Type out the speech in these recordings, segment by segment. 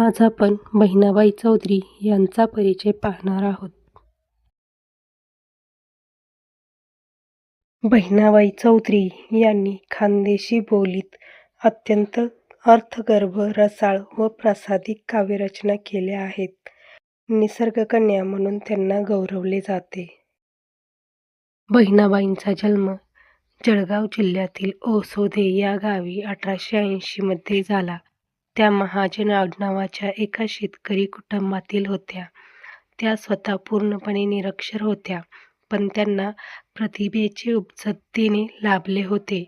आज आपण बहिणाबाई चौधरी यांचा परिचय पाहणार आहोत. बहिणाबाई चौधरी यांनी खानदेशी बोलीत अत्यंत अर्थगर्भ रसाळ व प्रासादिक काव्यरचना केल्या आहेत. निसर्गकन्या म्हणून त्यांना गौरवले जाते. बहिणाबाईंचा जन्म जळगाव जिल्ह्यातील ओसोदे या गावी अठराशे ऐंशीमध्ये झाला. त्या महाजन नावाच्या एका शेतकरी कुटुंबातील होत्या. त्या स्वतः पूर्णपणे निरक्षर होत्या पण त्यांना प्रतिभेचे उपजतेने लाभले होते.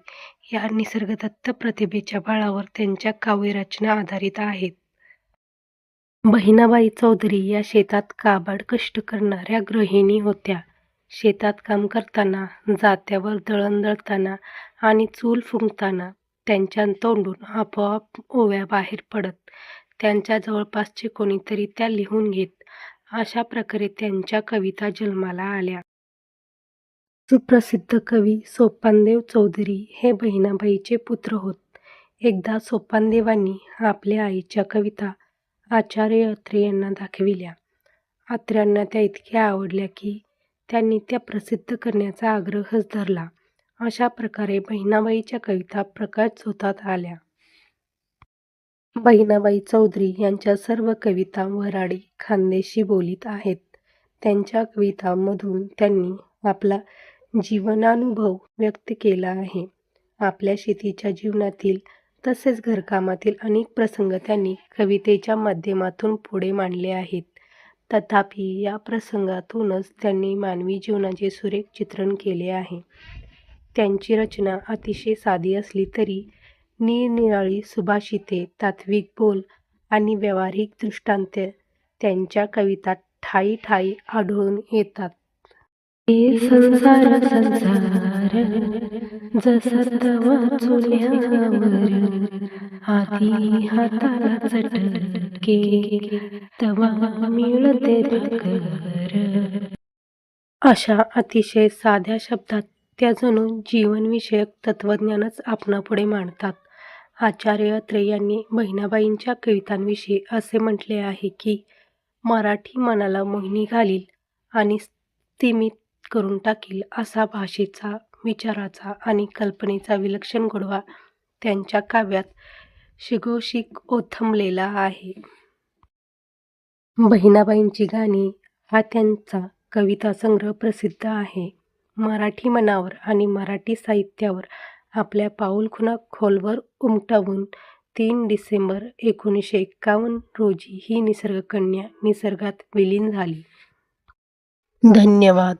या निसर्गदत्त प्रतिभेच्या बळावर त्यांच्या काव्यरचना आधारित आहेत. बहिणाबाई चौधरी या शेतात काबाड कष्ट करणाऱ्या गृहिणी होत्या. शेतात काम करताना जात्यावर दळण दळताना आणि चूल फुंकताना त्यांच्या तोंडून आपोआप ओव्या बाहेर पडत त्यांच्या जवळपासचे कोणीतरी त्या लिहून घेत अशा प्रकारे त्यांच्या कविता जन्माला आल्या. सुप्रसिद्ध कवी सोपानदेव चौधरी हे बहिणाबाईचे पुत्र होत. एकदा सोपानदेवांनी आपल्या आईच्या कविता आचार्य अत्रे यांना दाखविल्या. अत्र्यांना त्या इतक्या आवडल्या की त्यांनी त्या प्रसिद्ध करण्याचा आग्रहच धरला. अशा प्रकारे बहिणाबाईच्या कविता प्रकाशझोतात आल्या. बहिणाबाई चौधरी यांच्या सर्व कविता वऱ्हाडी खानदेशी बोलीत आहेत. त्यांच्या कवितांमधून त्यांनी आपला जीवनानुभव व्यक्त केला आहे. आपल्या शेतीच्या जीवनातील तसेच घरकामातील अनेक प्रसंग त्यांनी कवितेच्या माध्यमातून पुढे मांडले आहेत. तथापि या प्रसंगातूनच त्यांनी मानवी जीवनाचे सुरेख चित्रण केले आहे. त्यांची रचना अतिशय साधी असली तरी निरनिराळी सुभाषिते तात्विक बोल आणि व्यावहारिक दृष्टांत त्यांच्या कविता ठायी ठायी आढळून येतात. हे संसार आधी हाताला चटके तवा मिळते भाकर. अशा अतिशय साध्या शब्दात त्या जणू जीवनविषयक तत्त्वज्ञानच आपणापुढे मांडतात. आचार्य अत्रे यांनी बहिणाबाईंच्या कवितांविषयी असे म्हटले आहे की मराठी मनाला मोहिनी घालील आणि स्तिमित करून टाकील असा भाषेचा विचाराचा आणि कल्पनेचा विलक्षण गोडवा त्यांच्या काव्यात शिगोशिक ओथंबलेला आहे. बहिणाबाईंची गाणी हा त्यांचा कविता संग्रह प्रसिद्ध आहे. मराठी मनावर आणि मराठी साहित्यावर आपल्या पाऊलखुणा खोलवर उमटवून तीन डिसेंबर एकोणीसशे एक्कावन्न रोजी ही निसर्गकन्या निसर्गात विलीन झाली. धन्यवाद.